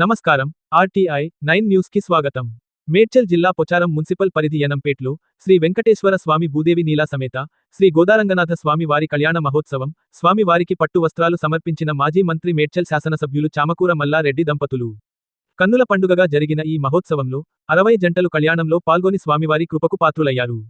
నమస్కారం. RTI nine న్యూస్కి స్వాగతం. మేడ్చల్ జిల్లా పొచారం మున్సిపల్ పరిధి యనంపేట్లో శ్రీ వెంకటేశ్వర స్వామి భూదేవి నీలా సమేత శ్రీ గోదారంగనాథ స్వామి వారి కళ్యాణ మహోత్సవం స్వామి వారికి పట్టు వస్త్రాలు సమర్పించిన మాజీ మంత్రి మేడ్చల్ శాసనసభ్యులు చామకూర మల్లారెడ్డి దంపతులు. కన్నుల పండుగగా జరిగిన ఈ మహోత్సవంలో అరవై జంటలు కళ్యాణంలో పాల్గొని స్వామివారి కృపకు పాత్రులయ్యారు.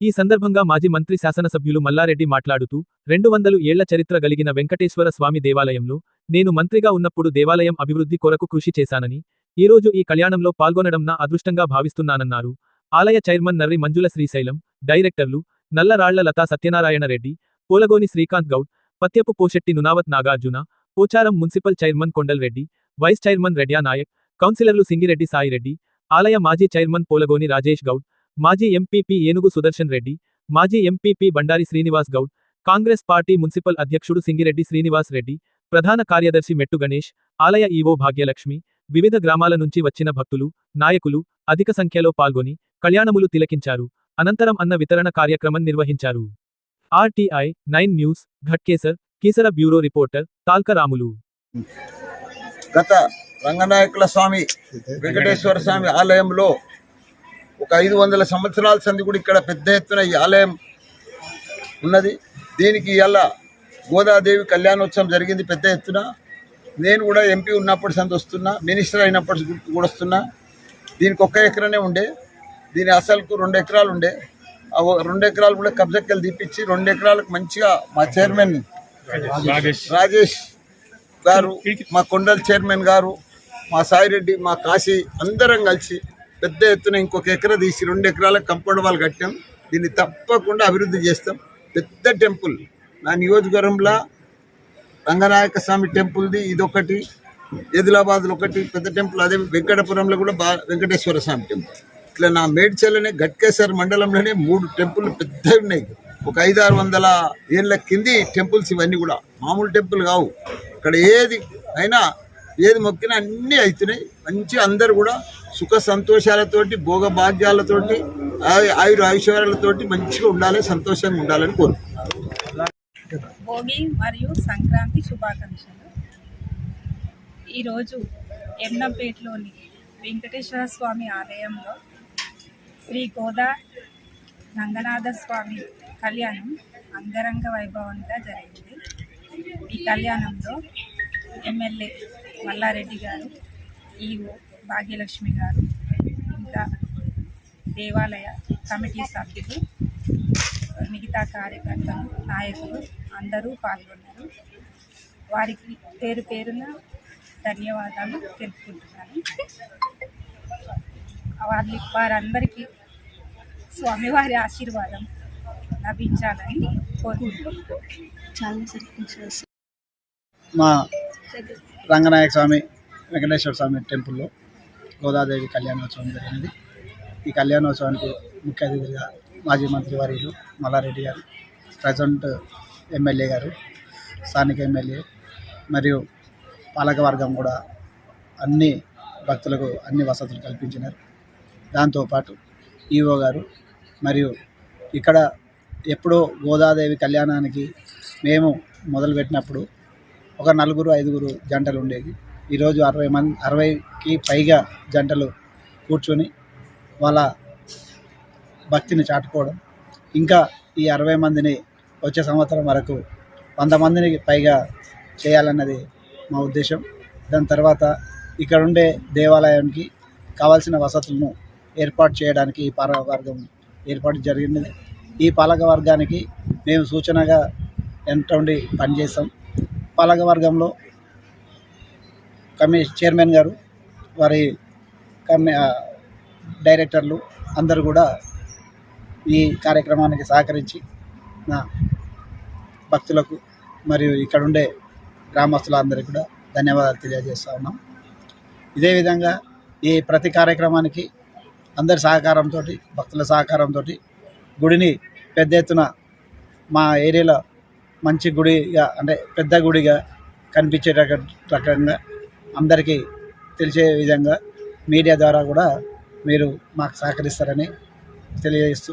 ఈ సందర్భంగా మాజీ మంత్రి శాసనసభ్యులు మల్లారెడ్డి మాట్లాడుతూ రెండు వందలు ఏళ్ళ చరిత్ర గలిగిన వెంకటేశ్వర స్వామి దేవాలయంలో నేను మంత్రిగా ఉన్నప్పుడు దేవాలయం అభివృద్ధి కొరకు కృషి చేశానని ఈరోజు ఈ కళ్యాణంలో పాల్గొనడం నా అదృష్టంగా భావిస్తున్నానన్నారు. ఆలయ చైర్మన్ నర్రి మంజుల శ్రీశైలం డైరెక్టర్లు Nallaralla Latha Satyanarayana Reddy Polagoni Srikanth Goud Pathyapu Poshetti Nunavath Nagarjuna Pocharam municipal chairman Kondal Reddy vice chairman Redya Nayak కౌన్సిలర్లు సింగిరెడ్డి సాయిరెడ్డి ఆలయ మాజీ చైర్మన్ పోలగోని రాజేష్ గౌడ్ మాజీ ఎంపీపీ ఏనుగు సుదర్శన్ రెడ్డి మాజీ MPP Bandari Srinivas Goud Congress party municipal అధ్యక్షుడు సింగిరెడ్డి శ్రీనివాస్ రెడ్డి ప్రధాన కార్యదర్శి మెట్టు గణేష్ ఆలయ ఈవో భాగ్యలక్ష్మి వివిధ గ్రామాల నుంచి వచ్చిన భక్తులు నాయకులు అధిక సంఖ్యలో పాల్గొని కళ్యాణములు తిలకించారు. అనంతరం అన్న వితరణ కార్యక్రమం నిర్వహించారు. RTI nine news Ghatkesar Keesara bureau reporter Talkaramulu. గత రంగనాయకుల స్వామి వెంకటేశ్వర స్వామి ఆలయంలో ఒక ఐదు వందల సంవత్సరాల సంది కూడా ఇక్కడ పెద్ద ఎత్తున ఈ ఆలయం ఉన్నది. దీనికి ఇలా గోదాదేవి కళ్యాణోత్సవం జరిగింది పెద్ద ఎత్తున. నేను కూడా ఎంపీ ఉన్నప్పుడు సంది వస్తున్నా మినిస్టర్ అయినప్పటి కూడా వస్తున్నా. దీనికి ఒక్క ఎకరనే ఉండే. దీని అసలుకు రెండు ఎకరాలు ఉండే. రెండు ఎకరాలు కూడా కబ్జక్కలు తీపిచ్చి రెండు ఎకరాలకు మంచిగా మా చైర్మన్ రాజేష్. గారు మా కొండల్ చైర్మన్ గారు మా సాయిరెడ్డి మా కాశీ అందరం కలిసి పెద్ద ఎత్తున ఇంకొక ఎకరా తీసి రెండు ఎకరాలకు కంపౌండ్ వాళ్ళు కట్టాం. దీన్ని తప్పకుండా అభివృద్ధి చేస్తాం. పెద్ద టెంపుల్. నా నియోజకవర్గంలో రంగనాయక స్వామి టెంపుల్ది ఇదొకటి ఏదిలాబాద్లో ఒకటి పెద్ద టెంపుల్ అదే వెంకటపురంలో కూడా బా వెంకటేశ్వర స్వామి టెంపుల్. ఇట్లా నా మేడ్చల్లోనే గట్కేశ్వర మండలంలోనే మూడు టెంపుల్ పెద్దవి ఉన్నాయి. ఒక ఐదు ఆరు వందల ఏళ్ళ కింది టెంపుల్స్ ఇవన్నీ కూడా. మామూలు టెంపుల్ కావు. ఇక్కడ ఏది అయినా ఏది మొక్కినా అన్నీ అవుతున్నాయి మంచి అందరు కూడా సుఖ సంతోషాలతోటి భోగ భాగ్యాలతోటి ఆయు- ఆయుర ఐశ్వర్యాలతోటి మంచిగా ఉండాలి సంతోషంగా ఉండాలని కోరుకుంటున్నాను. భోగి మరియు సంక్రాంతి శుభాకాంక్షలు. ఈరోజు ఎమ్నంపేటలోని వెంకటేశ్వర స్వామి ఆలయంలో శ్రీ గోదా రంగనాథ స్వామి కళ్యాణం అంగరంగ వైభవంగా జరిగింది. ఈ కళ్యాణంలో ఎమ్మెల్యే మల్లారెడ్డి గారు ఈఓ భాగ్యలక్ష్మి గారు ఇంకా దేవాలయ కమిటీ సభ్యులు మిగతా కార్యకర్తలు నాయకులు అందరూ పాల్గొన్నారు. వారికి పేరు పేరున ధన్యవాదాలు తెలుపుకుంటున్నాను. వారి వారందరికీ స్వామివారి ఆశీర్వాదం లభించాలని కోరుకుంటున్నాను. మా రంగనాయక స్వామి వెంకటేశ్వర స్వామి టెంపుల్లో గోదాదేవి కళ్యాణోత్సవం జరిగింది. ఈ కళ్యాణోత్సవానికి ముఖ్య అతిథిగా మాజీ మంత్రి వర్యులు మల్లారెడ్డి గారు ప్రజెంట్ ఎమ్మెల్యే గారు స్థానిక ఎమ్మెల్యే మరియు పాలకవర్గం కూడా అన్ని భక్తులకు అన్ని వసతులు కల్పించినారు. దాంతోపాటు ఈఓ గారు మరియు ఇక్కడ ఎప్పుడో గోదాదేవి కళ్యాణానికి మేము మొదలుపెట్టినప్పుడు ఒక నలుగురు ఐదుగురు జంటలు ఉండేది. ఈరోజు అరవై మంది అరవైకి పైగా జంటలు కూర్చొని వాళ్ళ భక్తిని చాటుకోవడం. ఇంకా ఈ అరవై మందిని వచ్చే సంవత్సరం వరకు వంద మందిని పైగా చేయాలన్నది మా ఉద్దేశం. దాని తర్వాత ఇక్కడ ఉండే దేవాలయానికి కావాల్సిన వసతులను ఏర్పాటు చేయడానికి ఈ పాలకవర్గం ఏర్పాటు జరిగినది. ఈ పాలక వర్గానికి మేము సూచనగా ఎంత ఉండి పనిచేస్తాం. పాలక వర్గంలో కమి చైర్మన్ గారు వారి కమి డైరెక్టర్లు అందరూ కూడా ఈ కార్యక్రమానికి సహకరించి నా భక్తులకు మరియు ఇక్కడ ఉండే గ్రామస్తులందరికీ కూడా ధన్యవాదాలు తెలియజేస్తా ఉన్నాం. ఇదే విధంగా ఈ ప్రతి కార్యక్రమానికి అందరి సహకారంతో భక్తుల సహకారంతో గుడిని పెద్ద ఎత్తున మా ఏరియాలో మంచి గుడిగా అంటే పెద్ద గుడిగా కనిపించే రక- రకంగా అందరికీ తెలిసే విధంగా మీడియా ద్వారా కూడా మీరు మాకు సహకరిస్తారని తెలియజేస్తూ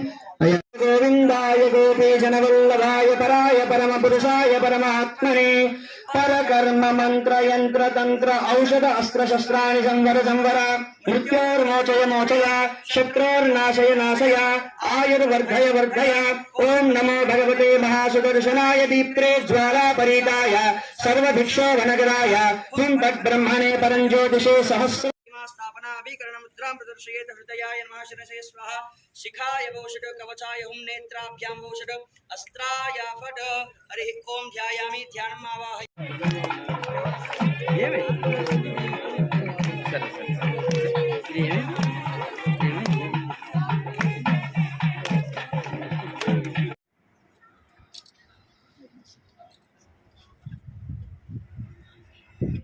गोपीजनवल्लभाय पराय परमपुरुषाय परमात्मने परकर्म मन्त्र यन्त्र तन्त्र औषध अस्त्र शस्त्राणि संवर संवर मृत्योर्मोचय मोचय शत्रोर्नाशय नाशय आयुर्वर्धय वर्धय ॐ नमो भगवते महासुदर्शनाय दीप्त्रे ज्वालापरीताय सर्वभिक्षोभनगराय हुं तद्ब्रह्मणे परञ्ज्योतिषे सहस्र स्थापनाभिकरण मुद्रां प्रदर्शयेत हृदयाय नमः शरसे स्वाहा। शिखाय वोषड कवचाय हुम नेत्राभ्यां वोषड अस्त्राय फड हरि ओम ध्यायामि, ध्यानम आवाहय। ये चलो